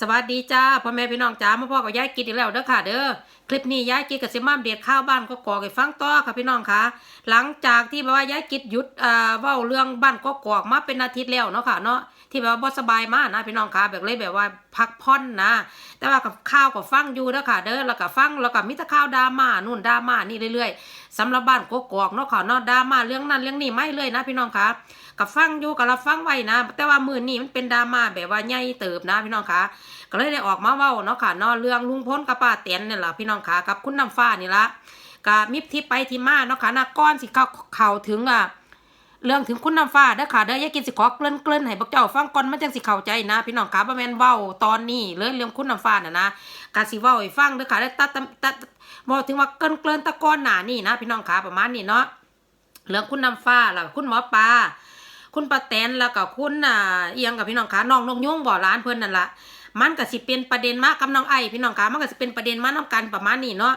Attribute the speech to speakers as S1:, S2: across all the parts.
S1: สวัสดีจ้าพ่อแม่พี่น้องจ้ามาพ่อกับยายกิดอีกแล้วเด้อค่ะ เด้อคลิปนี้ยายกิดกับสิมาเด็ดข้าวบ้านก็กอกให้ฟังต่อค่ะพี่น้องค่ะ หลังจากที่แบบว่ายายกิดหยุดอ่าเว้าเรื่องบ้านก็กอกมาเป็นอาทิตย์แล้วเนาะค่ะเนาะที่แบบว่าบ่สบายมากนะพี่น้องค่ะแบบเลยแบบว่าพักผ่อนนะ แต่ว่ากับข้าวก็ฟังอยู่เด้อค่ะ เด้อแล้วก็ฟังแล้วก็มีแต่ข่าวดราม่านู่นดราม่านี่เรื่อยๆสำหรับบ้านก็กอกเนาะค่ะเนาะดราม่าเรื่องนั้นเรื่องนี้ไม่เลยนะพี่น้องค่ะกับฟังอยู่กับเรับฟังไว้นะ แต่ว่ามือนี้มันเป็นดราม่าแบบว่าใหญ่เติบนะพี่น้องค่ะ ก็เลยได้ออกมาเว้าเนาะค่ะนาะเรื่องลุงพลกับป้าเตียนนี่แหละพี่น้องค่ะกับคุณน้ำฟ้านี่ละก็มิบที่ไปที่มาเนาะค่ะนะก้อนสิเขาเขาถึงอะเรื่องถึงคุณน้ำฟ้าเด้อค่ะเด้ออย่ากินสิขอเกริ่อนเกริ่อนให้พวกเจ้าฟังก่อนมันจังสิเข้าใจนะพี่น้องค่ะบ่แม่นเว้าตอนนี้เลยเรื่องคุณน้ำฟ้าน่ะนะกะสิเว้าให้ฟังเด้อค่ะได้ตัดตัดตัดเว้าถึงว่าเกริ่อนเกริ่อนตะก้อนหนานี่นะ พี่น้องค่ะประมาณนี้เนาะเรื่องคุณน้ำฟ้าแล้วคุณหมอปลาคุณป้าแตนแล้วก็คุณอ่าเอียงกับพี่น้องค่ะน้องนงยุ่งบ่อร้านเพิ่นนั่นล่ะ มันก็สิเป็นประเด็นมากกับน้องไอ้พี่น้องคะมันก็สิเป็นประเด็นมาน้ากันประมาณนี้เนาะ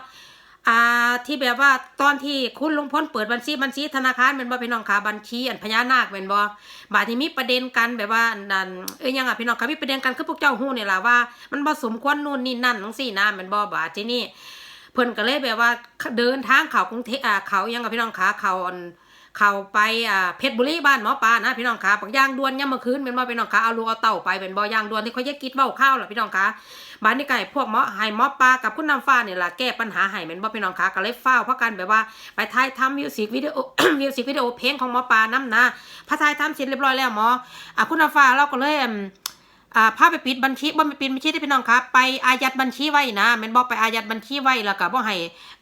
S1: อ่าที่แบบว่าตอนที่คุณลุงพ้นเปิดบัญชีบัญชีธนาคารเป็นบ่พี่น้องคะบัญชีอันพญานาคเป็นบ่บาดที่มีประเด็นกันแบบว่านั่นเอ้ยยังอะพี่น้องคะมีประเด็นกันคือพวกเจ้าฮู้นี่ล่ะว่า มันบ่สมควรนู่นนี่นั่นจังซี่นะแมันบ่บาดที่นี่เพิ่นก็เลยแบบว่าเดินทางเขากรุงเทพอ่าเขายังกับพี่น้องคะเขาอัน เข้าไปอ่าเพชรบุรีบ้านหมอปลานะพี่น้องคะปักย่างด่วนย่ำเมื่อคืนเป็นบ่พี่น้องคะเอาลูกเอาเต่าไปเป็นบ่อย่างด่วนที่เขาแยกกิดเบ้าข้าวล่ะพี่น้องคะบ้านนี้ไก่พวกหมอให้หมอปลากับคุณน้ำฟ้าเนี่ยล่ะแก้ปัญหาให้เป็นบ่พี่น้องคะก็เลยเฝ้าวเพราะกันแบบว่าไปถ่ายทำมิวสิกวิดีโอมิวสิกวิดีโอเพลงของหมอปลาน้ำนะพอถ่ายทำเสร็จเรียบร้อยแล้วหมออ่าคุณน้ำฟ้าเราก็เลย อ่าพาไปปิดบัญชีบ่ไปปิดบัญชีที่พี่น้องครับไปอายัดบัญชีไว้นะแม่นบอกไปอายัดบัญชีไว้แล้วก็บ่ให้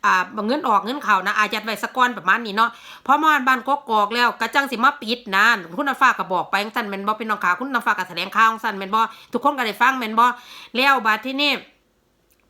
S1: อ่าเงินออกเงินเข้านะอายัดไว้สะก่อนประมาณนี้เนาะพอมาบ้านกกอกแล้วก็จังสิมาปิดนะคุณน้ำฟ้าก็บอกไปจังซั่นแม่นบ่พี่น้องค่ะคุณน้ำฟ้าก็แถลงข่าวจังซั่นแม่นบ่ทุกคนก็ได้ฟังแม่นบ่แล้วบัดที่นี่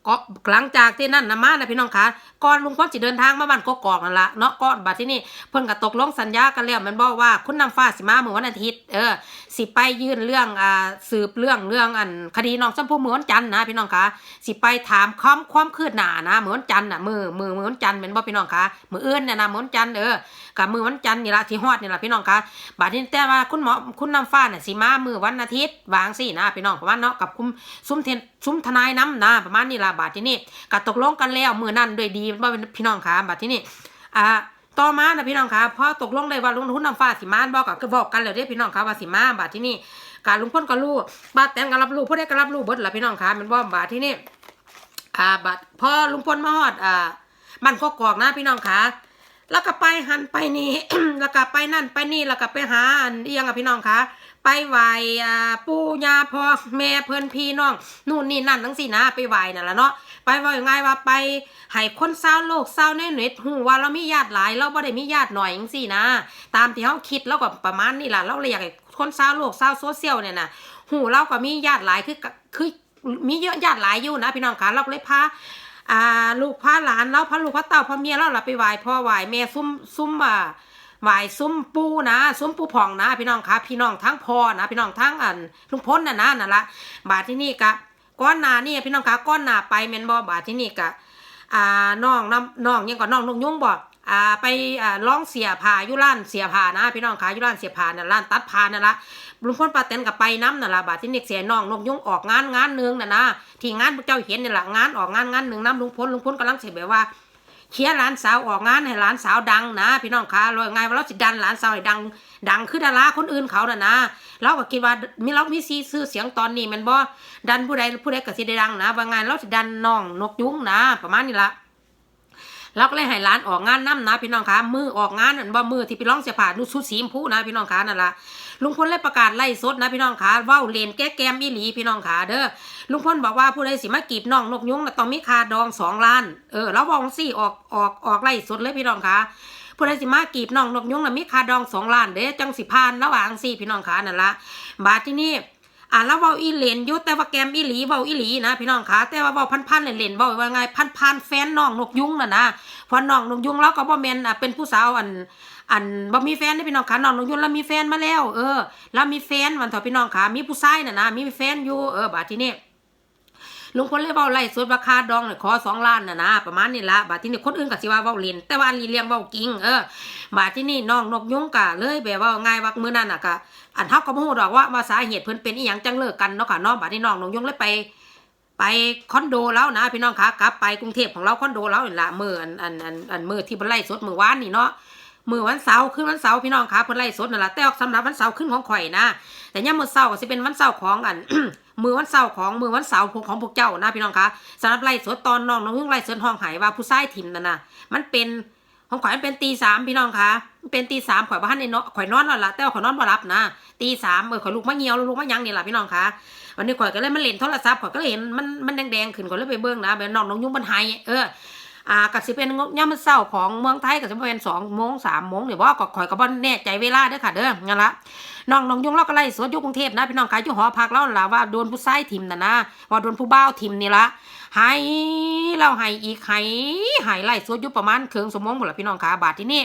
S1: ก็หลังจากที่นั่นนะมานะพี่น้องคะก่อนลุงพลสิเดินทางมาบ้านกกอกนั่นละเนาะก่อนบัดที่นี่เพิ่นก็ตกลงสัญญากันแล้วแมันบอกว่าคุณน้ำฟ้าสิมาเมื่อวันอาทิตย์เออ สิไปยื่นเรื่องอ่าสืบเรื่องเรื่องอันคดีน้องชมพู่เมื่อวันจันทร์นะพี่น้องคะสิไปถามความความคืบหน้านะเมื่อวันจันทร์น่ะมือมือมือวันจันทร์แม่นบ่พี่น้องคะมืออื่นเนี่ยนะมือวันจันทร์เออกับมือวันจันทร์นี่ละที่ฮอดนี่ละพี่น้องคะบัดนี้แต่ว่าคุณหมอคุณน้ำฟ้าน่ะสิมามือวันอาทิตย์วางสินะพี่น้องประมาณเนาะกับคุมซุ้มเทนซุ้มทนายน้ำนะประมาณนี้ละบาดที่นี่ก็ตกลงกันแล้วมือนั่นด้วยดีว่าเป็นพี่น้องคะบัดที่นี่อ่า ต่อมานะพี่น้องคะพอตกลงเลยว่าลุงทุนน้ำฟ้าสิมาบอกกับบอกกันแล้วเด้พี่น้องคะว่าสิมาบาดที่นี่การลุงพ้นก็รู้บาดแตงก็รับรู้ผู้ใดก็รับรู้เบิดละพี่น้องคะมันบ่บาดที่นี่อ่าบาดพอลุงพ้นมาฮอดอ่ามันก็กอกนะพี่น้องคะแล้วก็ไปหันไปนี่ แล้วก็ไปนั่นไปนี่แล้วก็ไปหาอันเอียงอะพี่น้องคะ ไปไหวอ่าปู่ย่าพ่อแม่เพิ่อนพี่น้องนู่นนี่นั่นทั้งสี่นะไปไหวนั่นแหละเนาะไปว่าอย่างไงว่าไปให้คนเศร้าโลกเศร้าในเน็ตหูว่าเรามีญาติหลาย เราบ่ได้มีญาติหน่อยจังซี่นะ ตามที่เขาคิดแล้วก็ประมาณนี้ล่ะเราเลยอยากให้คนเศร้าโลกเศร้าโซเชียลเนี่ยนะหูเราก็มีญาติหลายคือคือมีเยอะญาติหลายอยู่นะพี่น้องคะเราเลยพาอ่าลูกพาหลานเราพาลูกพาเต่าพาเมียเราละไปไหว้พ่อไหว้แม่ซุ้มซุ้มอ่า ไหว้ซุ้มปูนะซุ้มปูผ่องนะ พี่น้องคะพี่น้องทั้งพอนะ พี่น้องทั้งอันลุงพ้นน่ะนะนั่นละบาดที่นี่กะก้อนหนานี่พี่น้องคะก้อนหนาไปแม่นบ่บาดที่นี่กะอ่าน้องน้ำน้องยังก่อนน้องนกยุ่งบ่อ่าไปอ่าร้องเสียผ้ายู่ร้านเสียผ้านะ พี่น้องคะยู่ร้านเสียผ้าน่ะร้านตัดผ้านั่นละลุงพลป้าแตนกับไปน้ำนั่นละบาดที่นี่เสียน้องนกยุ่งออกงานงานหนึงน่ะนะที่งานพวกเจ้าเห็นนี่แหละงานออกงานงานหนึ่งน้ำลุงพลลุงพลกำลังเสียแบบว่า เคียร์หลานสาวออกงานให้หลานสาวดังนะพี่น้องคะรอยไงว่าเราสิดันหลานสาวให้ดัง ดังคือดาราคนอื่นเขาน่ะนะเราก็คิดว่ามีเรามีซีซื้อเสียงตอนนี้มันบ่ดันผู้ใดผู้ใดก็สิได้ดังนะว่างานเราสิดันน้องนกยุ้งนะ ประมาณนี้ละเราก็เลยให้ร้านออกงานน้ำนะพี่น้องคะมือออกงานนั่นบ่มือที่ไปร้องเสียผ่านูชุดสีมพูนะพี่น้องคะนั่นละ ลุงพลเลยประกาศไล่สดนะพี่น้องคะเว้าเลนแก้แกมอีหลีพี่น้องคะเด้อลุงพลบอกว่าผู้ใดสิมากีบน้องนกยุงน่ะต้องมีคาดองสองล้าน เออแล้ววองซี่ออกออกออกไล่สดเลยพี่น้องคะผู้ใดสิมากีบน้องนกยุงน่ะมีคาดองสองล้านเด้อจังสิพานระหว่างสี่พี่น้องขานั่นละบาทที่นี่อ่าแล้วเว้าอีเหลนยู่แต่ว่าแกมอีหลีเว้าอีหลีนะพี่น้องขาแต่ว่าเว้าพันๆเล่นเว้าว่าไงพันๆแฟนน้องนกยุงน่ะนะพราะน้องนกยุงเราก็บ่แมนอะเป็นผู้สาวอัน อันบ่มีแฟนได้พี่น้องขาน้องนกยุงแล้วมีแฟนมาแล้ว เออแล้วมีแฟนวันเถอะพี่น้องขามีผู้ชายน่ะนะมีแฟนอยู่เออบาทที่นี่ลุงพลเลยเว้าไล่สดราคาดองเนี่ยขอสองล้านน่ะนะประมาณนี้ละบาดที่นี่คนอื่นก็สิว่าเว้าเล่นแต่ว่าอันนี้เลียงเว้าจริงเออบาดที่นี่น้องนกยุงกะเลยแบบว่าง่ายว่ามื้อนั้นน่ะก็อันเฮาก็บ่ฮู้ดอกว่าว่าสาเหตุเพิ่นเป็นอีหยังจังเลิกกันเนาะค่ะเนาะบาดที่น้องนกยุงเลยไปไปคอนโดแล้วนะพี่น้องคะกลับไปกรุงเทพของเราคอนโดแล้วนี่ละมืออันอันอันอันมือที่เพิ่นไล่สดมือวานนี่เนาะ มือวันเสาร์ขึ้นวันเสาร์พี่น้องคะเพิ่นไล่สดนั่นละแต่สำหรับวันเสาร์ขึ้นของข่อยนะ แต่ย่ามมือเสาร์ก็สิเป็นวันเสาร์ของอันมือวันเสาร์ของมือวันเสาร์ของของพวกเจ้านะพี่น้องคะสำหรับไล่สดตอนน้องน้องเพิ่งไล่สดห้องหายว่าผู้ชายถิ่มนั่นนะมันเป็นของข่อยมันเป็นตีสามพี่น้องคะเป็นตีสามข่อยบ้านในเนาะข่อยนอนแล้วล่ะแต่ว่าข่อยนอนบ่หลับนะตีสามเออข่อยลุกมาเหี่ยวลุกมายังนี่ล่ะพี่น้องคะวันนี้ข่อยก็เลยมาเล่นโทรศัพท์ข่อยก็เลยเห็นมันมันแดงๆขึ้นข่อยเลยไปเบิ่งนะแบบน้องน้องยุ่งมันหายเออ อ่าก็สิเป็นย่ามมันเศร้าของเมืองไทยก็สิเป็นสองโมงสามโมงเดี๋ยวว่าก็ข่อยก็บ่แน่ใจเวลาเด้อค่ะเด้องั้นละน้องน้องยุ่งเราก็ไล่สวนยู่กรุงเทพนะพี่น้องขายอยู่หอพักแล้วล่ะว่าโดนผู้ชายทิมน่ะนะว่าโดนผู้บ่าวทิมนี่ละหายเราหายอีกหายหายไล่สวนยู่ประมาณเครึ่งชั่วโมงหมดละพี่น้องค่ะบาทที่นี่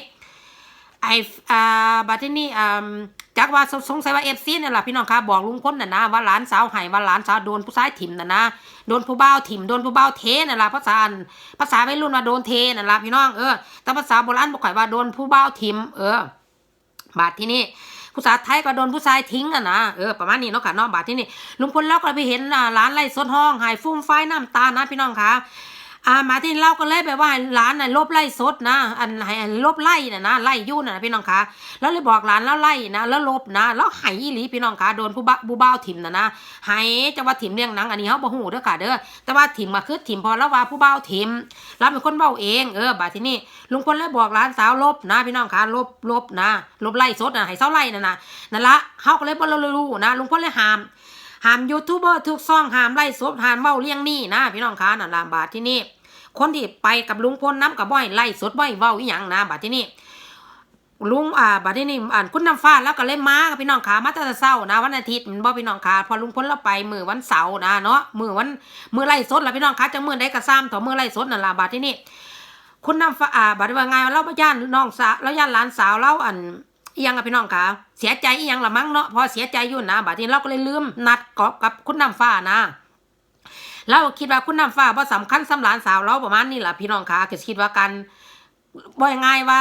S1: ไออ่าบัดที่นี่อ่า จักว่าสงสัยว่าเอฟซีนี่นแหละพี่น้องคะบอกลุงพลน่ะนะว่าหลานสาวไห้ว่าหลานสาวโดนผู้ชายถิ่มน่ะนะโดนผู้บ่าวถิ่มโดนผู้บ่าวเทน่ะล่ะภาษาภาษาไม่รุ่นว่าโดนเทน่ะล่ะพี่น้องเออแต่ภาษาโบราณบอกข่อยว่าโดนผู้บ่าวถิ่มเออบาดที่นี่ผู้สาวไทยก็โดนผู้ชายทิ้งอะนะเออประมาณนี้เนาะค่ะนองบาดที่นี่ลุงพลเราก็ไปเห็นอ่าหลานไล่สดห้องหายฟุ้มไฟน้ำตานะพี่น้องคะ อ่ามาที่เราก็เลยแบบว่าหลานน่ะลบไล่สดนะ อันให้ลบไล่น่ะนะไล่ยุ่นน่ะพี่น้องคะแล้วเลยบอกหลานแล้วไล่นะแล้วลบนะ แล้วหายอีหลีพี่น้องคะโดนผู้บ้าผู้บ้าวถิ่มน่ะนะหายจะว่าถิ่มเลี้ยงหนังอันนี้เขาบ่ฮู้เด้อค่ะเด้อแต่ว่าถิ่มมาคือถิ่มพอแล้วว่าผู้บ้าวถิ่มเราเป็นคนเบ้าเองเออบาดที่นี่ลุงพลเลยบอกหลานสาวลบนะ พี่น้องคะลบลบนะ ลบไล่สดนะให้เศร้าไล่น่ะนะนั่นละเขาก็เลยบ่รู้นะลุงพลเลยหาม ห้ามยูทูบเบอร์ทุกซ่องห้ามไล่สดห้ามเบ้าเลี้ยงหนี่นะพี่น้องคะนั่นละบาดที่นี่คนที่ไปกับลุงพลน้ำกับบ่อยไล่สดบ่อยเว้าอีหยังนะบาดที่นี่ลุงอ่าบัดนี้นี่อ่านคุณน้ำฟ้าแล้วก็เลยมากับพี่น้องขามาแต่เช้านะวันอาทิตย์มันบ่พี่น้องขาพอลุงพ้นเราไปมือวันเสาร์นะเนาะมือวันมือไล่สดแล้วพี่น้องขาจะมือได้กระซ้ำต่อมือไล่สดนั่นละบัดที่นี่คุณน้ำฟ้าอ่าบัดว่าไงเราย่านน้องสาวเราย่านหลานสาวเราอัน ยังกับพี่น้องขาเสียใจยังละมั้งเนาะพอเสียใจอยู่นะบัดนี้เราก็เลยลืมนัดกอบกับคุณน้ำฟ้านะเราคิดว่าคุณน้ำฟ้าบ่สำคัญสำหลานสาวเราประมาณนี้แหละพี่น้องคะก็คิดว่ากันบ่อยังไงว่า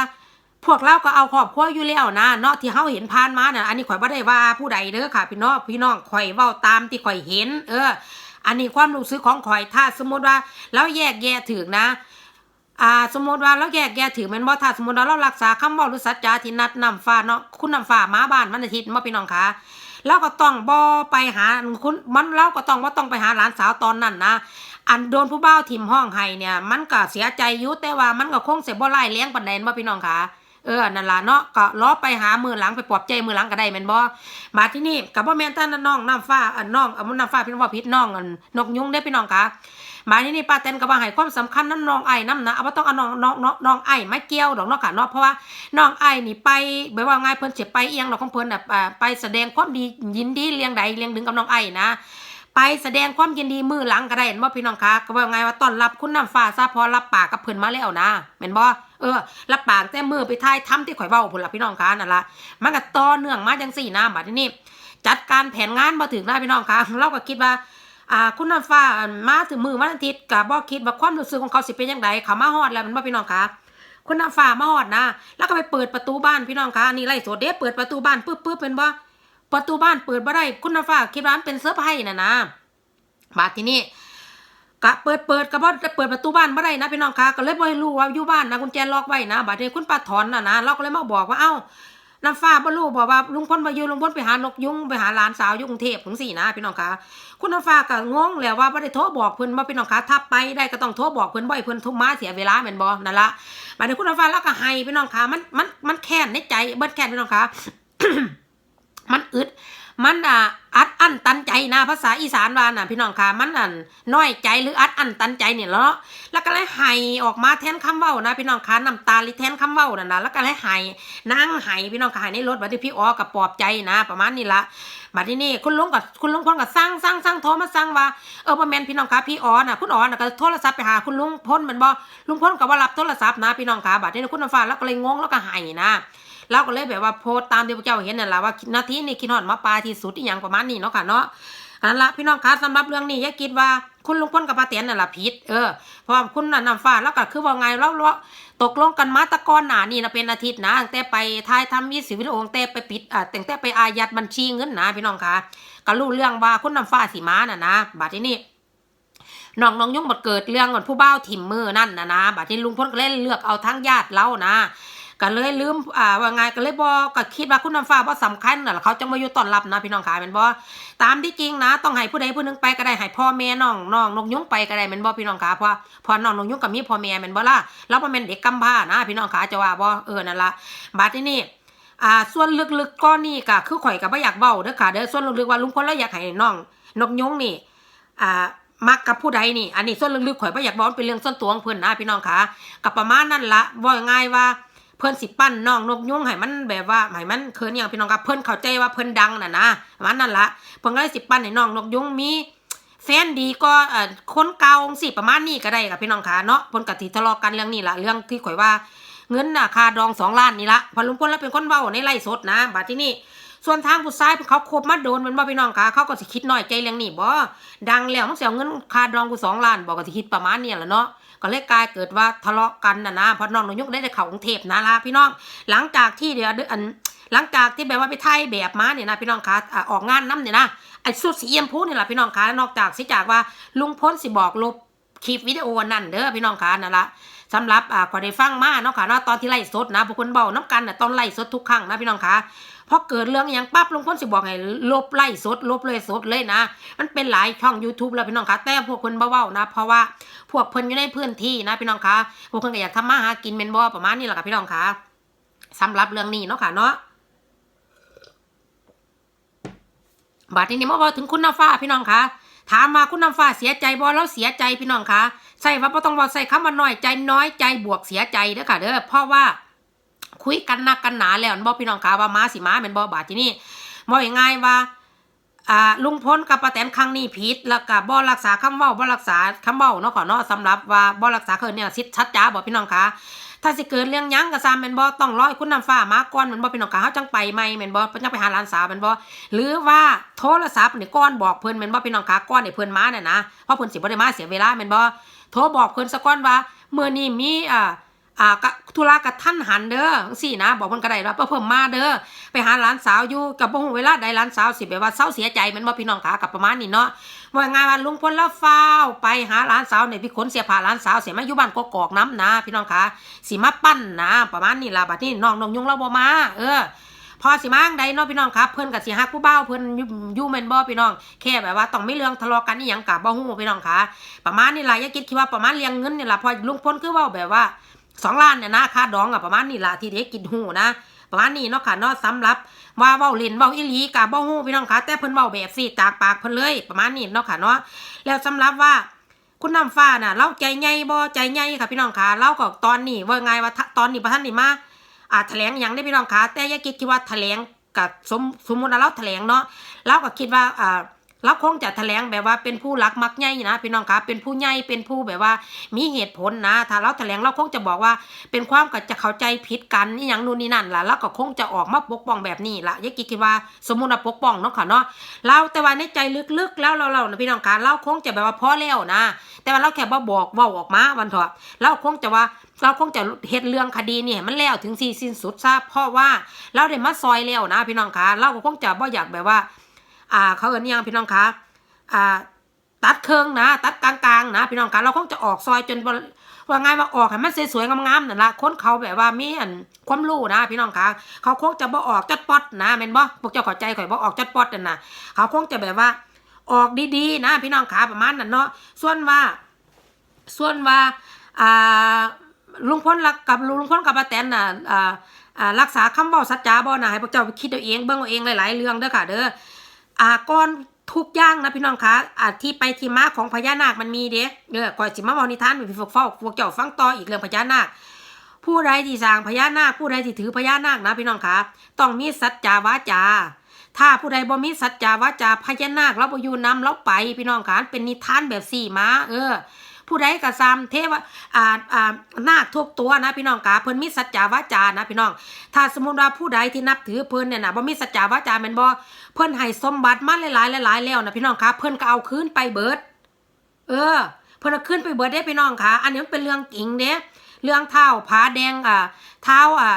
S1: พวกเราก็เอาครอบครัวอยู่แล้วนะเนาะที่เฮาเห็นผ่านมาน่ะอันนี้ข่อยบ่ได้ว่าผู้ใดเด้อค่ะ พี่น้องพี่น้องข่อยเว้าตามที่ข่อยเห็น เออ อันนี้ความรู้สึกของข่อยถ้าสมมติว่าเราแยกแยะถึงนะ อ่าสมมติว่าเราแยกแยะถึงแม่นบ่ถ้าสมมติว่าเรารักษาคำเว้าหรือสัจจาที่นัดนำฟ้าเนาะคุณนำฟ้ามาบ้านวันอาทิตย์บ่พี่น้องคะเราก็ต้องบ่ไปหาคุณมันเราก็ต้องว่าต้องไปหาหลานสาวตอนนั้นนะอันโดนผู้บ่าวถิ่มห้องให้เนี่ย มันก็เสียใจอยู่แต่ว่ามันก็คงเสิบ่ไล่เลี้ยงปานใดนบ่พี่น้องคะเออนั่นล่ะเนาะก็รอไปหามือหลังไปปลอบใจมือหลังก็ได้แม่นบ่มาที่นี่ก็บ่แม่นท่านน้องน้ำฟ้าอันน้องอันน้ำฟ้าพี่น้องว่าผิดน้องอันนกยุงเด้พี่น้องคะ มาที่นี่ป้าแตนก็ว่าให้ความสำคัญน้ำน้องไอ้น้ำนะเอาบ่ต้องเอาน้องน้องน้องน้องไอ้มาเกี่ยวดอกเนาะค่ะเนาะเพราะว่าน้องไอ้นี่ไปแบบว่าไงเพิ่นสิไปเอียงดอกของเพิ่นน่ะไปแสดงความดียินดีเลี้ยงใดเลี้ยงดึงกับน้องไอ้นะไปแสดงความยินดีมือหลังก็ได้เห็นบ่พี่น้องคะก็ว่าไงว่าต้อนรับคุณน้ำฟ้าซะพอรับปากกับเพิ่นมาแล้วนะแม่นบ่เออรับปากแต่มือไปทายทำที่ข่อยเว้าพุ่นละพี่น้องคะนั่นละมันก็ต่อเนื่องมาจังซี่นะบัดนี้จัดการแผนงานมาถึงนะพี่น้องคะเราก็คิดว่า อ่าคุณน้ำฟ้ามาถึงมือวันอาทิตย์ก็บ่คิดว่าความรู้สึกของเขาสิเป็นจังไดเขามาฮอดแล้วมันบ่พี่น้องคะคุณน้ำฟ้ามาฮอดนะ แล้วก็ไปเปิดประตูบ้านพี่น้องคะนี่ไล่สดเด้เปิดประตูบ้านปึ๊บปึ๊บเป็นบ่ประตูบ้านเปิดบ่ได้คุณน้ำฟ้าคิดว่ามันเป็นเซอร์ไพรส์น่ะนะบาดที่นี่กะเปิดเปิดกะบ่เปิดประตูบ้านบ่ได้นะพี่น้องคะก็เลยบ่ให้รู้ว่าอยู่บ้านนะกุญแจล็อกไว้นะบาดนี้คุณป้าถอนน่ะนะเราก็เลยมาบอกว่าเอ้า น้ำฟ้าบ่รู้บอกว่าลุงพลบ่อยู่ลุงพลไปหานกยุงไปหาหลานสาวอยู่กรุงเทพถึงสี่นะพี่น้องคะคุณน้ำฟ้าก็งงแล้วว่าไม่ได้โทรบอกเพื่อนว่าพี่น้องคะถ้าไปได้ก็ต้องโทรบอกเพื่อนบ่อยเพื่อนทุ่มมาเสียเวลาเหมือนบอนั่นละมาดนี้คุณน้ำฟ้าแล้วก็ให้พี่น้องคะมันมันมันแค้นในใจเบิดแค้นพี่น้องคะมันอึด มันอะอัดอั้นตันใจนะภาษาอีสานว่าน่ะพี่น้องค่ะมันอันน้อยใจหรืออัดอั้นตันใจเนี่ยเนาะแล้วก็เลยไห้ออกมาแทนคำเว้านะพี่น้องค่ะน้ำตาลิแทนคำเว้านั่นนะแล้วก็เลยไห้นั่งไห้พี่น้องค่ะในรถวัดที่พี่อ๋อกับปลอบใจนะ ประมาณนี้ละ บัดนี้นี่คุณลุงกับคุณลุงพลกับสั่งสั่งสั่งโทรมาสั่งว่าเออบ่แม่นพี่น้องค่ะพี่อ๋อน่ะคุณอ๋อน่ะก็โทรศัพท์ไปหาคุณลุงพลแมันบ่ลุงพลก็บ่รับโทรศัพท์นะพี่น้องค่ะบัดนี้คุณน้ำฟ้าแล้วก็เลยงงแล้วก็ไห้นะเราก็เลยแบบว่าโพสต์ตามที่พระเจ้าเห็นนั่นแหละว่านาทีนี้คิดฮอดมาปลาที่สุดอีหยังประมาณนี้เนาะค่ะเนาะอันนั้นละพี่น้องคะสำหรับเรื่องนี้อย่าคิดว่าคุณลุงพ้นกับป้าแตนนั่นแหละผิดเออเพราะคุณน่ะนำฟ้าแล้วก็คือว่าไงแล้วแล้ว ตกลงกันมาตะกอนหนานี่นะเป็นอาทิตย์นะตั้งแต่ไปทายทำมีสิวิดีโอตั้งแต่ไปปิดอ่าตั้งแต่ไปอายัดบัญชีเงินนะพี่น้องคะก็รู้เรื่องว่าคุณนำฟ้าสีม้าน่ะนะบัดที่นี่น้องน้องยุ่งหมดเกิดเรื่องก่อนผู้เบ้าถิ่มมือนั่นนะนะบัดนี้ลุงพ้นก็เล่นเลือกเอาทั้งญาติเล่านะ ก็เลยลืมอ่าว่าไงก็เลยบอก็คิดว่าคุณน้ำฟ้าว่าสำคัญน่ะเขาจะมาอยู่ต้อนรับนะพี่น้องคะเป็นบ่ตามที่จริงนะ ต้องให้ผู้ใดผู้หนึงไปก็ได้ให้พ่อแม่น้องน้องนกยุ้งไปก็ได้แม่นบ่พี่น้องขาเพราะเพอน้องนกยุ้งกับมีพ่อแม่แม่นบ่ล่ะแล้วบ่แม่นเด็กกำพร้านะ พี่น้องขาจะว่าบ่เออนั่นล่ะบัดที่นี่อ่าส่วนลึกๆก็นี่ก็คือข่อยก็บ่อยากเว้าเด้อค่ะเด้อส่วนลึกๆว่าลุงพลแล้วอยากให้น้องนกยุงนี่อ่ามักกับผู้ใดนี่ อันนี้ส่วนลึกๆข่อยบ่อยากบอกเป็นเรื่องส่วนตัวของเพิ่นนะพี่น้องขาก็ประมาณนั้นละว่าง่ายว่า เพิ่นสิปั้นน้องนกยุงให้มันแบบว่าให้มันเคินอย่างพี่น้องกับเพิ่นเข้าใจว่าเพิ่นดังน่ะนะมันนั่นละเพิ่นก็เลยสิปั้นให้น้องนกยุงมีแฟนดีก็เอ่อคนเก่าสิประมาณนี้ก็ได้กับพี่น้องค่ะเนาะเพิ่นก็สิทะเลาะกันเรื่องนี้ละเรื่องที่ข่อยว่าเงินน่ะค่าดองสองล้านนี่ละพอลุงพลแล้วเป็นคนเว้าในไร่สดนะบัดที่นี่ ส่วนทางผู้ชายเขาคบมาโดนแมันบ่พี่น้องค่ะเขาก็สิคิดน้อยใจเรื่องนี้บ่ดังแล้วมันสิเอาเงินค่าดองกูสองล้านบอกก็สิคิดประมาณนี้แหละเนาะก็เลยกลายเกิดว่าทะเลาะกันนะนะเพราะน้องนงยุกได้ได้เข่ากรุงเทพนะละพี่น้อง หลังจากที่เดี๋ยวอันหลังจากที่แบบว่าไปไทยแบบมาเนี่ยนะพี่น้องคะอ่าออกงานน้ำเนี่ยนะไอ้สุดสีเยี่ยมพูดเนี่แหละพี่น้องคะนอกจากสิจากว่าลุงพ้นสิบอกลบคลิปวิดีโอนั่นเด้อพี่น้องคะนั่นละ สำหรับอ่าก็ได้ฟังมาเนาะค่ะเนาะตอนที่ไล่สดนะพวกคนเบาน้ำกันน่ะตอนไล่สดทุกครั้งนะพี่น้องคะพอเกิดเรื่องอย่างปั๊บลุงพ้นสิบอกให้ลบไล่สดลบเลยสดเลยนะ มันเป็นหลายช่อง YouTube แล้วพี่น้องคะแต่พวกคนเบาๆนะ เพราะว่าพวกเพิ่นอยู่ในพื้นที่นะพี่น้องคะพวกเพิ่นก็อยากทำมาหากินเป็นบ่ประมาณนี้แหละค่ะพี่น้องคะสำหรับเรื่องนี้เนาะค่ะเนาะบัดนี้มาบอกถึงคุณน้ำฟ้าพี่น้องคะ ถามมาคุณน้ำฟ้าเสียใจบ่แล้วเสียใจพี่น้องคะใส่ว่าต้องบอใส่คำว่าน้อยใจน้อยใจบวกเสียใจเด้อค่ะเด้อเพราะว่าคุยกันนักกันหนาแล้วบ่พี่น้องคะว่ามาสิมาเป็นบ่บาดที่นี่บ่ง่ายว่าอ่าลุงพลกับป้าแตนครั้งนี้ผิดแล้วก็บ่รักษาคำเว้าบ่รักษาคำเว้าเนาะขอเนาะสำหรับว่าบ่รักษาเคินเนี่ยสิทธิ์ชัดจ้าบ่พี่น้องคะ ถ้าสิเกิดเรื่องยั้งก็ซ้ำแม่นบอต้องร้อยคุณนำฟ้ามาก่อนแม่นบอเป็น้องกาเฮาจังไปไหม่แม่นบอเพิ่นจังไปหาหลานสาวแม่นบอหรือว่าโทรศัพท์นี่ก้อนบอกเพิ่นแม่นบอเป็น้องกาก้อนเนี่ยเพิ่นมาเนี่ยนะเพราะเพิ่นสิบ่ได้มาเสียเวลาแม่นบอโทรบอกเพิ่นสะก้อนว่าเมื่อนี้มีอ่า อ่ากะธุระกับท่านหันเด้อจังซี่นะ บอกเพิ่นก็ได้ว่าเพิ่มมาเด้อไปหาหลานสาวอยู่กับบ่ฮู้เวลาใดหลานสาวสิแบบว่าเศร้าเสียใจมันบ่พี่น้องขากับประมาณนี้เนาะว่าไงว่าลุงพลแล้วฟ้าวไปหาหลานสาวเนี่ยพี่ขนเสียผ้าหลานสาวเสียมาอยู่บ้านกอกน้ำนะ พี่น้องขาสิมาปั้นนะ ประมาณนี้ล่ะบัดนี้น้องน้องยุงเราบ่มา เออพอสิมาจั่งใดเนาะพี่น้องครับเพิ่นกับสิฮักผู้เบ้าเพิ่นอยู่อยู่แมนบ่พี่น้องแค่แบบว่าต้องไม่เรื่องทะเลาะกันอีหยังกะบ่ฮู้พี่น้องค่ะประมาณนี้ล่ะอย่าคิดคิดว่าประมาณเลี้ยงเงินนี่ล่ะพอลุงพลคือว้าแบบว่า สองล้านเนี่ยนะค่าดองอะประมาณนี้ละที่เด็กกินหูนะประมาณนี้เนาะค่ะเนาะสำหรับว่าเว้าเล่นเว้าอีหลีกะบ่ฮู้พี่น้องค่ะแต่เพิ่นเว้าแบบสิจากปากเพิ่นเลยประมาณนี้เนาะค่ะเนาะแล้วสำหรับว่าคุณน้ำฟ้าน่ะเราใจใหญ่บ่ใจใหญ่ค่ะพี่น้องค่ะเราก็ตอนนี้ว่าไงว่าตอนนี้บ่ทันได้มาอ่าแถลงยังได้พี่น้องค่ะแต่ย่าคิดคิดว่าแถลงกับสมสมมุติเราแถลงเนาะเราก็คิดว่าอ่า เราคงจะแถลงแบบว่าเป็นผู้รักมักใหญ่นะพี่น้องคะเป็นผู้ใหญ่เป็นผู้แบบว่า มีเหตุผลนะ ถ้าเราแถลงเราคงจะบอกว่า เป็นความก็จะเข้าใจผิดกันนี่อย่างนู่นนี่นั่นล่ะแล้วก็คงจะออกมาปกป้องแบบนี้ล่ะยายกิคิดว่าสมมุติว่าปกป้องเนาะค่ะเนาะเราแต่ว่าในใจลึกๆ แล้วเราเราพี่น้องคะเราคงจะแบบว่าพอแล้วนะ แต่ว่าเราแค่บ่บอกว้าออกมาวันเถอะเราคงจะว่าเราคงจะเฮ็ดเรื่องคดีนี่ให้มันแล้วถึงสี่สิ้นสุดซะเพราะว่าเราได้มาซอยแล้วนะพี่น้องคะเราก็คงจะบ่อยากแบบว่า อ่าเขาเอิ้นยังพี่น้องคะอ่าตัดเครื่องนะ ตัดกลางๆนะพี่น้องคะเราคงจะออกซอยจนว่าไงว่าออกให้มันสวยๆงามๆนั่นละคนเขาแบบว่ามีอันความรู้นะ พี่น้องคะเขาคงจะบ่ออกจัดป๊อดนะแม่นบ่พวกเจ้าข้าใจข่อยบ่ออกจัดป๊อดนั่นน่ะเขาคงจะแบบว่าออกดีๆ นะ พี่น้องคะประมาณนั้นเนาะส่วนว่า ส่วนว่าอ่าลุงพลรักกับลุงพลกับป้าแตนน่ะอ่ารักษาคำเว้าสัจจาบ่นะให้พวกเจ้าไปคิดเอาเองเบิ่งเอาเองหลายๆเรื่องเด้อค่ะเด้อ อ่าก้อนทุกอย่างนะพี่น้องคะอ่าที่ไปที่มาของพญานาคมันมีเด้เด้อก่อนสิมาบอกนิทานให้พี่ฝึกเฝ้าพวกเจ้าฟังต่ออีกเรื่องพญานาค ผู้ใดที่สร้างพญานาค ผู้ใดที่ถือพญานาคนะพี่น้องคะต้องมีสัจจาวาจา ถ้าผู้ใดบ่มีสัจจาวาจาพญานาคเราบ่อยู่นำเราไปพี่น้องคะเป็นนิทานแบบสี่มาเออ ผู้ใดก็ซ้ำเทวะอ่าอ่านาคทุกตัวนะพี่น้องกาเพิ่นมีสัจจาวาจานะพี่น้อง ถ้าสมมุติว่าผู้ใดที่นับถือเพิ่นเนี่ยนะบ่มีสัจจาวาจาแม่นบ่เพิ่นให้สมบัติมาหลายๆหลายๆแล้วนะพี่น้องคะเพิ่นก็เอาคืนไปเบิดเเออ เพิ่นเอาขึ้นไปเบิดได้พี่น้องคะอันนี้มันเป็นเรื่องจริงเด้เรื่องเท้าผาแดงอ่าเท้าอ่า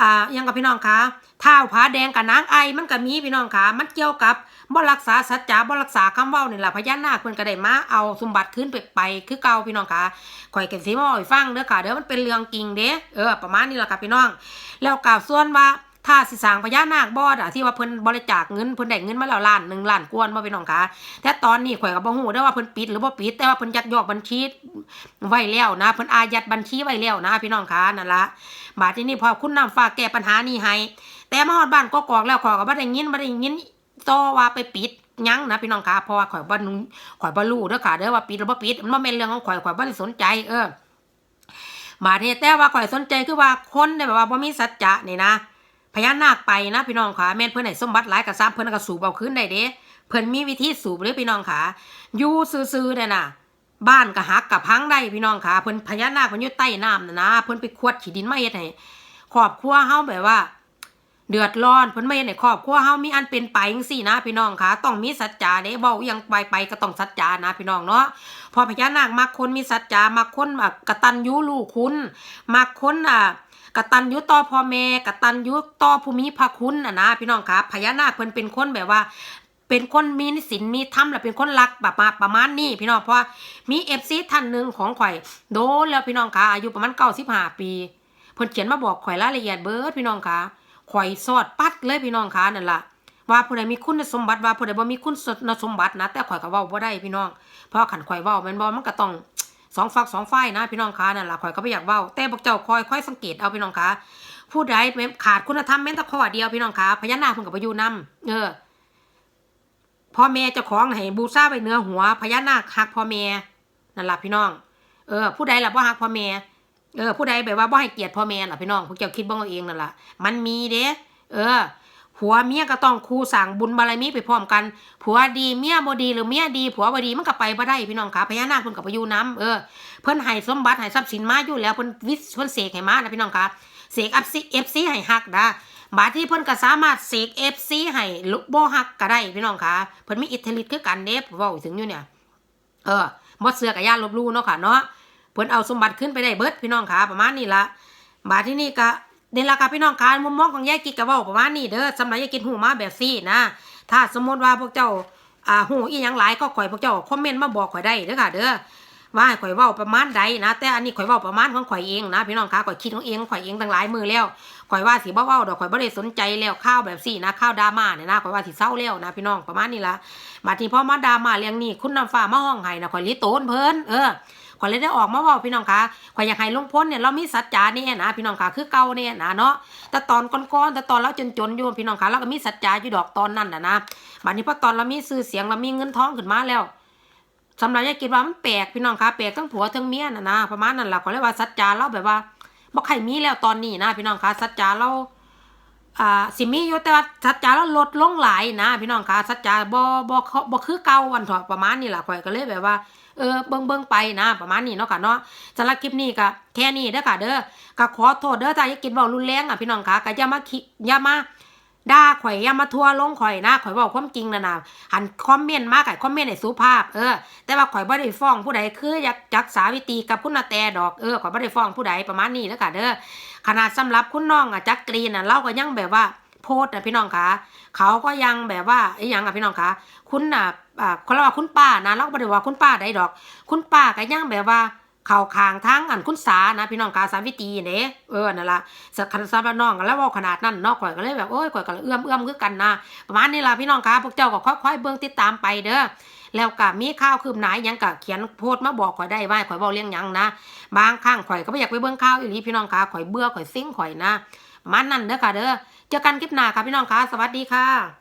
S1: อ่ายังกับพี่น้องคะเท้าผาแดงกับนางไอมันก็มีพี่น้องคะมันเกี่ยวกับ บ่รักษาสัจจะบ่รักษาคำเว้านี่แหละพญานาคเพิ่นก็ได้มาเอาสมบัติขึ้นไปไปคือเก่าพี่น้องค่ะข่อยก็สิมาเล่าให้ฟังเด้อค่ะเด้อมันเป็นเรื่องจริงเด้เออประมาณนี้ล่ะค่ะพี่น้อง แล้วกล่าวส่วนว่าถ้าสิสร้างพญานาคบ่อะที่ว่าเพิ่นบริจาคเงินเพิ่นได้เงินมาแล้วล้านหนึ่งล้านกวนบ่พี่น้องค่ะแต่ตอนนี้ข่อยก็บ่ฮู้เด้อว่าเพิ่นปิดหรือบ่ปิด แต่ว่าเพิ่นยักยอกบัญชีไว้แล้วนะเพิ่นอายัดบัญชีไว้แล้วนะ พี่น้องค่ะนั่นละบาดทีนี้พอคุณน้ำฟ้าแก้ปัญหานี้ให้แต่มาฮอดบ้านกกอกแล้วขอก็บ่ได้ยินบ่ได้ยิน ต่อว่าไปปิดยังนะพี่น้องค่ะเพราะว่าข่อยบ่รู้ข่อยบ่รู้เด้อค่ะเด้อว่าปิดหรือบ่ปิดมันบ่แม่นเรื่องของข่อยข่อยบ่ได้สนใจ เออบาดนี้แต่ว่าข่อยสนใจคือว่าคนได้แบบว่าบ่มีสัจจะนี่นะพญานาคไปนะพี่น้องค่ะแม่นเพิ่อนให้สมบัติหลายกับซ้ำเพิ่อนก็สูบเอาคืนได้เด้เพิ่อนมีวิธีสูบเลยพี่น้องค่ะอยู่ซื่อๆเนี่ยนะบ้านก็หักกับพังได้พี่น้องค่ะเพิ่อนพญานาคเพิ่อนอยู่ใต้น้ำนะนะเพิ่อนไปขวดขี้ดินมาเฮ็ดให้ครอบครัวเฮาแบบว่า เดือดร้อนเพิ่นไม่เฮ็ดให้ครอบครัวเฮามีอันเป็นไปจังซี่นะ พี่น้องค่ะต้องมีสัจจะเด้เว้าอิหยังไปไปก็ต้องสัจจะนะพี่น้องเนาะพอพญานาคมักคนมีสัจจามักคนอะกตัญญูลูกคุณมักคนอะกตัญญูต่อพ่อแม่กตัญญูต่อผู้มีพระคุณอะนะพี่น้องครับพญานาคเพิ่นเป็นคนแบบว่าเป็นคนมีศีลมีธรรมและเป็นคนรักแบบมาประมาณนี้พี่น้องเพราะมีเอฟซีท่านหนึ่งของข่อยโดนแล้วพี่น้องค่ะอายุประมาณเก้าสิบห้าปีเพิ่นเขียนมาบอกข่อยรายละเอียดเบิดพี่น้องค่ะ ข่อยสอดปัดเลยพี่น้องค่ะนั่นล่ะว่าผู้ใดมีคุณสมบัติว่าผู้ใดบ่มีคุณสมบัตินะ แต่ข่อยก็เว้าบ่ได้พี่น้องเพราะขันข่อยเว้าแม่นบ่มันก็ต้องสองฝักสองฝ่ายนะพี่น้องคะนั่นล่ะข่อยก็บ่อยากเว้าแต่พวกเจ้าคอยค่อยสังเกตเอาพี่น้องคะผู้ใดขาดคุณธรรมแม้แต่ข้อเดียวพี่น้องคะพญานาคเพิ่นก็บ่อยู่นํเออพ่อแม่เจ้าของให้บูชาไว้เนื้อหัวพญานาคฮักพ่อแม่นั่นล่ะพี่น้อง เออ ผู้ใดล่ะบ่ฮักพ่อแม่ เออผู้ใดแบบว่าบ่ให้เกียรติพ่อแม่ล่ะพี่น้องพวกเจ้าคิดบิ่งเอาเองนั่นล่ะมันมีเด้เออผัวเมียก็ต้องคู่สั่งบุญบารมีไปพร้อมกัน ผัวดีเมียบ่ดีหรือเมียดี ผัวบ่ดีมันก็ไปบ่ได้พี่น้องค่ะพญานาคเพิ่นก็บ่อยู่นํเออเพิ่นให้สมบัติให้ทรัพย์สินมาอยู่แล้วเพิ่นวิเพิ่นเสกให้มานะพี่น้องค่ะเสก FC FC ให้ฮักนะบาที่เพิ่นก็สามารถเสก FC ให้ลุบ่ฮักก็ได้พี่น้องค่ะเพิ่นมีอิทธิฤทธิ์คือกันเด้เว้าถึงอยู่เนี่ย เออบ่เสือกับย่าลบลู่เนาะค่ะเนาะ เพิ่นเอาสมบัติขึ้นไปได้เบิดพี่น้องค่ะประมาณนี้ละบาดที่นี่ก็นี่ละค่ะพี่น้องค่ะมุมมองของยายกิจก็เว้าประมาณนี้เด้อสำหรับยายกิจหูมาแบบซี่นะ ถ้าสมมติว่าพวกเจ้าอ่าหูอีหยังหลายก็ข่อยพวกเจ้าคอมเมนต์มาบอกข่อยได้เด้อค่ะ เด้อว่าข่อยเว้าประมาณใดนะ แต่อันนี้ข่อยเว้าประมาณของข่อยเองนะพี่น้องค่ะข่อยคิดของเองข่อยเองตั้งหลายมือแล้วข่อยว่าสิบ่เว้าดอกข่อยบ่ได้สนใจแล้วข้าวแบบซี่นะข้าวดราม่าเนี่ยนะข่อยว่าสิเศร้าแล้วนะพี่น้องประมาณนี้ละบัดนี้พ่อมาดราม่าเรื่องนี้คุณน้ำฟ้ามาห้องไห้นะข่อยลิโตนเพิ่นเออ ข่อยเลยได้ออกมาว่าพี่น้องคะข่อยอยากให้ลุงพ้นเนี่ยเรามีสัจจาเนี่ยนะพี่น้องคะคือเก่าเนี่ยนะเนาะแต่ตอนก่อนๆแต่ตอนเราจนๆอยู่พี่น้องคะเราก็มีสัจจาอยู่ดอกตอนนั้นนะนะบัดนี้พอตอนเรามีชื่อเสียงเรามีเงินทองขึ้นมาแล้วสำหรับยายกิดว่ามันแปลกพี่น้องคะแปลกทั้งผัวทั้งเมียนะนะประมาณนั้นแหละข่อยเลยว่าสัจจาเราแบบว่าบ่ใครมีแล้วตอนนี้นะ พี่น้องคะสัจจาเราอ่าสิมีอยู่แต่ว่าสัจจาเราลดลงหลายนะ พี่น้องคะสัจจาบ่บ่บ่คือเก่าวันเถอะประมาณนี้แหละข่อยก็เลยแบบว่า เออเบิ่งเบิ่งไปนะ ประมาณนี้เนาะค่ะเนาะสำหรับคลิปนี้ก็แค่นี้เด้อค่ะเด้อก็ขอโทษเด้อถ้าอยากกินเว้ารุนแรงอะพี่น้องค่ะก็อย่ามาคิอย่ามาด่าข่อยอย่ามาทัวร์ลงข่อยนะข่อยเว้าความจริงนะนะหันคอมเมนต์มาก็คอมเมนต์ให้สุภาพเออแต่ว่าข่อยบ่ได้ฟ้องผู้ใดคืออยากจักษาวิธีกับคุณนาแตดอกเออข่อยบ่ได้ฟ้องผู้ใดประมาณนี้เด้อค่ะเด้อขนาดสำหรับคุณน้องอะจักกรีนน่ะเราก็ยังแบบว่าโพสต์นะพี่น้องคะเขาก็ยังแบบว่าไอ้ยังอะพี่น้องคะคุณน่ะ อ่าเขาเรียกว่าคุณป้านะเราก็บ่ได้ว่าคุณป้าใดดอก คุณป้าก็ยังแบบว่าเข่าคางทั้งอันคุณสานะพี่น้องกาสามวิตีเด้เออนั่นละสักคันซาบน้องกันแล้วว่าขนาดนั้นนาะข่อยก็เลยแบบโอ้ยข่อยก็เอื้อมเอื้อมคือกันนะประมาณนี้ล่ะพี่น้องคะพวกเจ้าก็ค่อยๆเบิ่งติดตามไปเด้อแล้วก็มีข่าวคืบหนาหยังก็เขียนโพสต์มาบอกข่อยได้ว่าข่อยเว้าเรื่องยังนะบางครั้งข่อยก็บ่อยากไปเบิ่งข่าวอีหลีพี่น้องคะข่อยเบื่อข่อยซิ่งข่อยนะประมาณนั้นเด้อค่ะเด้อเจอกันคลิปหน้าค่ะพี่น้องคะสวัสดีค่ะ